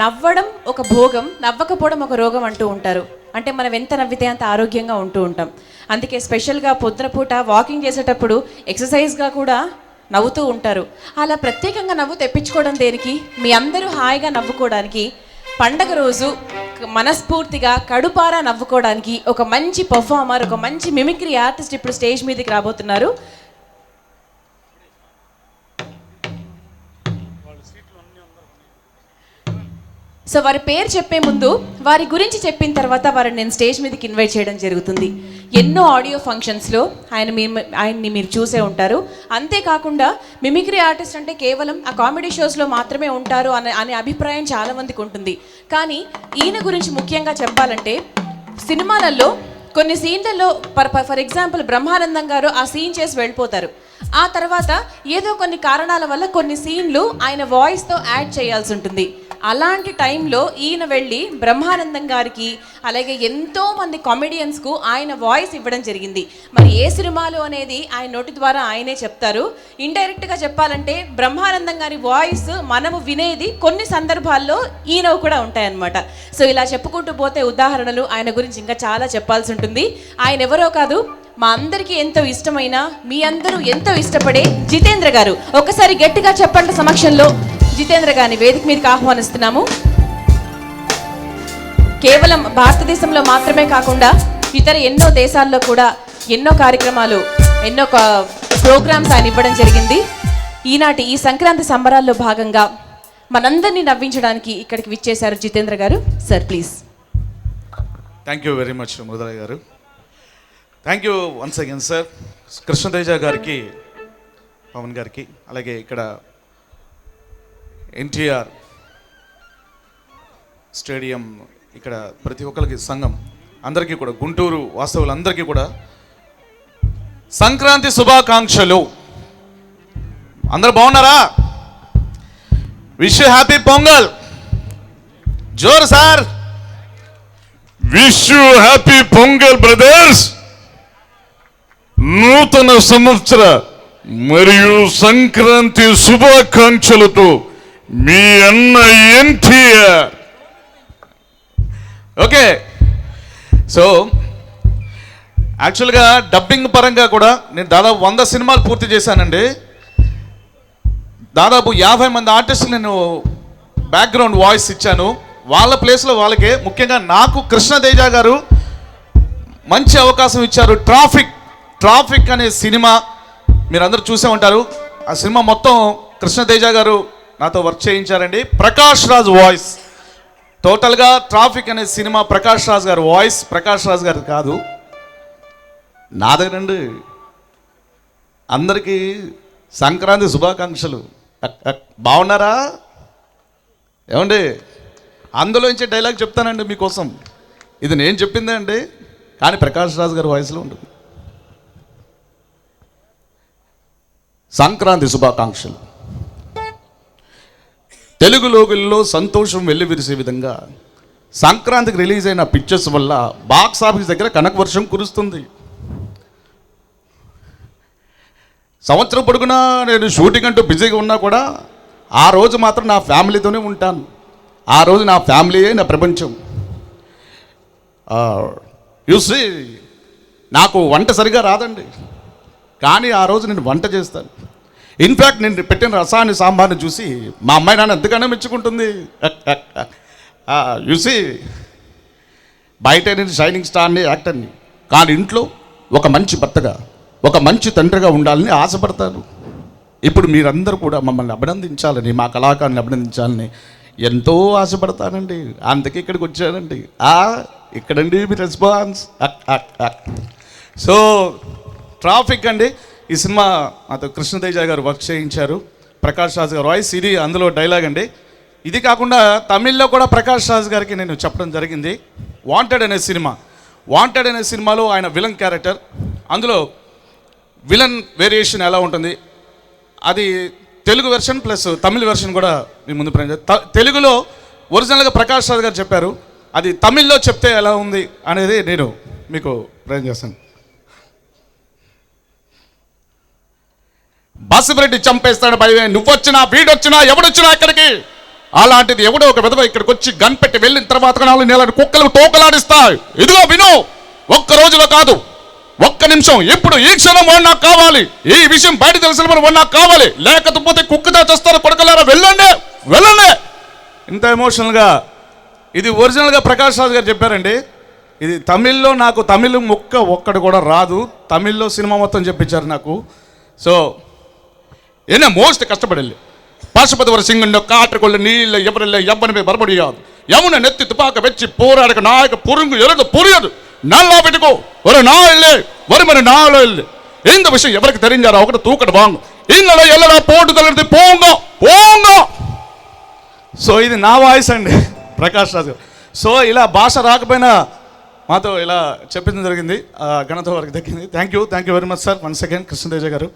నవ్వడం ఒక భోగం నవ్వకపోవడం ఒక రోగం అంటూ ఉంటారు. అంటే మనం ఎంత నవ్వితే అంత ఆరోగ్యంగా ఉంటూ ఉంటాం. అందుకే స్పెషల్గా పొద్దున పూట వాకింగ్ చేసేటప్పుడు ఎక్సర్సైజ్గా కూడా నవ్వుతూ ఉంటారు. అలా ప్రత్యేకంగా నవ్వు తెప్పించుకోవడం దేనికి? మీ అందరూ హాయిగా నవ్వుకోవడానికి పండగ రోజు మనస్ఫూర్తిగా కడుపారా నవ్వుకోవడానికి ఒక మంచి పర్ఫార్మర్ ఒక మంచి మిమిక్రీ ఆర్టిస్ట్ ఇప్పుడు స్టేజ్ మీదకి రాబోతున్నారు. సో వారి పేరు చెప్పే ముందు వారి గురించి చెప్పిన తర్వాత వారిని నేను స్టేజ్ మీదకి ఇన్వైట్ చేయడం జరుగుతుంది. ఎన్నో ఆడియో ఫంక్షన్స్లో ఆయన మీ ఆయన్ని మీరు చూసే ఉంటారు. అంతేకాకుండా మిమిక్రీ ఆర్టిస్ట్ అంటే కేవలం ఆ కామెడీ షోస్లో మాత్రమే ఉంటారు అనే అనే అభిప్రాయం చాలా మందికి ఉంటుంది. కానీ ఈయన గురించి ముఖ్యంగా చెప్పాలంటే సినిమాలలో కొన్ని సీన్లలో for for example Brahmanandam garu ఆ సీన్ చేసి వెళ్ళిపోతారు. ఆ తర్వాత ఏదో కొన్ని కారణాల వల్ల కొన్ని సీన్లు ఆయన వాయిస్తో యాడ్ చేయాల్సి ఉంటుంది. అలాంటి టైంలో ఈయన వెళ్ళి బ్రహ్మానందం గారికి అలాగే ఎంతో మంది కామెడియన్స్కు ఆయన వాయిస్ ఇవ్వడం జరిగింది. మరి ఏ సినిమాలు అనేది ఆయన నోటి ద్వారా ఆయనే చెప్తారు. ఇండైరెక్ట్గా చెప్పాలంటే బ్రహ్మానందం గారి వాయిస్ మనము వినేది కొన్ని సందర్భాల్లో ఈయనవి కూడా ఉంటాయన్నమాట. సో ఇలా చెప్పుకుంటూ పోతే ఉదాహరణలు ఆయన గురించి ఇంకా చాలా చెప్పాల్సి ఉంటుంది. ఆయన ఎవరో కాదు మా అందరికీ ఎంతో ఇష్టమైన మీ అందరూ ఎంతో ఇష్టపడే జితేంద్ర గారు. ఒకసారి గట్టిగా చెప్పండి సమక్షంలో జితేంద్ర గారిని వేదిక మీదకి ఆహ్వానిస్తున్నాము. కేవలం భారతదేశంలో మాత్రమే కాకుండా ఇతర ఎన్నో దేశాల్లో కూడా ఎన్నో కార్యక్రమాలు ఎన్నో ప్రోగ్రామ్స్ ఆయన ఇవ్వడం జరిగింది. ఈనాటి ఈ సంక్రాంతి సంబరాల్లో భాగంగా మనందరినీ నవ్వించడానికి ఇక్కడికి విచ్చేశారు జితేంద్ర గారు. Sir please. Thank you very much గారు. Thank you once again sir Krishnateja గారికి పవన్ గారికి అలాగే ఇక్కడ ఎన్టీఆర్ స్టేడియం ఇక్కడ ప్రతి ఒక్కరికి సంఘం అందరికీ కూడా గుంటూరు వాస్తవులందరికీ కూడా సంక్రాంతి శుభాకాంక్షలు. అందరు బాగున్నారా? Wish happy Pongal జోర్ sir wish you happy Pongal brothers నూతన సంవత్సర మరియు సంక్రాంతి శుభాకాంక్షలతో మీ అన్న ఎన్టీఆర్. ఓకే. సో యాక్చువల్గా డబ్బింగ్ పరంగా కూడా నేను దాదాపు వంద సినిమాలు పూర్తి చేశానండి. దాదాపు యాభై మంది ఆర్టిస్టులు నేను బ్యాక్గ్రౌండ్ వాయిస్ ఇచ్చాను. వాళ్ళ ప్లేస్లో వాళ్ళకే ముఖ్యంగా నాకు కృష్ణతేజ గారు మంచి అవకాశం ఇచ్చారు. ట్రాఫిక్ ట్రాఫిక్ అనే సినిమా మీరందరూ చూసే ఉంటారు. ఆ సినిమా మొత్తం కృష్ణతేజ గారు నాతో వర్క్ చేయించారండి. ప్రకాష్ రాజ్ వాయిస్. టోటల్గా ట్రాఫిక్ అనే సినిమా ప్రకాష్ రాజ్ గారు వాయిస్. ప్రకాష్ రాజ్ గారు కాదు. నా దగ్గర అండి అందరికీ సంక్రాంతి శుభాకాంక్షలు. బాగున్నారా? ఏమండి? అందులోంచి డైలాగ్ చెప్తానండి మీకోసం. ఇది నేను చెప్పిందే అండి. కానీ ప్రకాష్ రాజ్ గారి వాయిస్లో ఉంటుంది. సంక్రాంతి శుభాకాంక్షలు. తెలుగు లోగుల్లో సంతోషం వెల్లివిరిసే విధంగా సంక్రాంతికి రిలీజ్ అయిన పిక్చర్స్ వల్ల బాక్స్ ఆఫీస్ దగ్గర కనక వర్షం కురుస్తుంది. సంవత్సరం పొడుగునా నేను షూటింగ్ అంటూ బిజీగా ఉన్నా కూడా ఆ రోజు మాత్రం నా ఫ్యామిలీతోనే ఉంటాను. ఆ రోజు నా ఫ్యామిలీయే నా ప్రపంచం. చూసి నాకు వంట సరిగా రాదండి. కానీ ఆ రోజు నేను వంట చేస్తాను. ఇన్ఫ్యాక్ట్ నేను పెట్టిన రసాన్ని సాంబార్ని చూసి మా అమ్మాయి నాన్న ఎంతగానో మెచ్చుకుంటుంది. చూసి బయట నేను షైనింగ్ స్టార్ని యాక్టర్ని. కానీ ఇంట్లో ఒక మంచి భర్తగా ఒక మంచి తండ్రిగా ఉండాలని ఆశపడతాను. ఇప్పుడు మీరందరూ కూడా మమ్మల్ని అభినందించాలని మా కళాకారుని అభినందించాలని ఎంతో ఆశపడతానండి. అందుకే ఇక్కడికి వచ్చానండి. ఇక్కడండి మీ రెస్పాన్స్ సో ట్రాఫిక్ అండి. ఈ సినిమా మాతో కృష్ణతేజ గారు వర్క్ చేయించారు. ప్రకాష్ రాజ్ గారు వాయిస్ ఇది అందులో డైలాగ్ అండి. ఇది కాకుండా తమిళ్ళో కూడా ప్రకాష్ రాజ్ గారికి నేను చెప్పడం జరిగింది. వాంటెడ్ అనే సినిమా. వాంటెడ్ అనే సినిమాలో ఆయన విలన్ క్యారెక్టర్. అందులో విలన్ వేరియేషన్ ఎలా ఉంటుంది? అది Telugu version plus Tamil version కూడా మీ ముందు ప్రజెంట్ చేస్తా- తెలుగులో ఒరిజినల్గా ప్రకాష్ రాజ్ గారు చెప్పారు. అది తమిళ్ళో చెప్తే ఎలా ఉంది అనేది నేను మీకు ప్రయత్నం చేస్తాను. బస్సు చంపేస్తాడు భయమే నువ్వొచ్చినా వీడొచ్చినా ఎవడొచ్చినా ఇక్కడికి. అలాంటిది ఎవడో ఒక విధవ ఇక్కడికి వచ్చి గన్ పెట్టి వెళ్ళిన తర్వాత నాలుగు నెలలు కుక్కలు టోకలాడిస్తాయి ఇదిగో విను ఒక్క రోజులో కాదు ఒక్క నిమిషం. ఇప్పుడు ఈ క్షణం వాడు నాకు కావాలి. ఈ విషయం బయట తెలిసిన వాడు నాకు కావాలి. లేకపోతే కుక్కతో చేస్తారు కొడకలారా వెళ్ళండి వెళ్ళండి. ఇంత ఎమోషనల్గా ఇది ఒరిజినల్గా ప్రకాష్ రాజ్ గారు చెప్పారండి. ఇది తమిళ్ళో నాకు తమిళ్ ముక్క ఒక్కడు కూడా రాదు. తమిళ్ళో సినిమా మొత్తం చెప్పించారు నాకు. సో என்ன மோஸ்ட் கஷ்டப்படல. பாசுபதி ஒரு சிங்கம் காற்றுக்குள்ள நீல எவரில்ல எவனுமே வர முடியாது. எவனை நெத்தி துப்பாக்க வச்சு போராடுக்க நாயக்க பொறுங்கு எழுத புரியாது. நல்லா விட்டுக்கோ. ஒரு நாள் இல்லை ஒரு நாளோ இல்லை. இந்த விஷயம் எவருக்கு தெரிஞ்சாரோ அவங்க தூக்கிட்டு வாங்க. இல்லடா எல்லடா போட்டு தள்ளி போங்க போங்க. సో இது நான் వాయిస్ అండి ప్రకాష్ రాజు సో ఇలా భాష రాకపోయినా మాతో ఇలా చెప్పించడం జరిగింది ఘనత వరకు దక్కింది thank you thank you very much sir once again Krishnateja గారు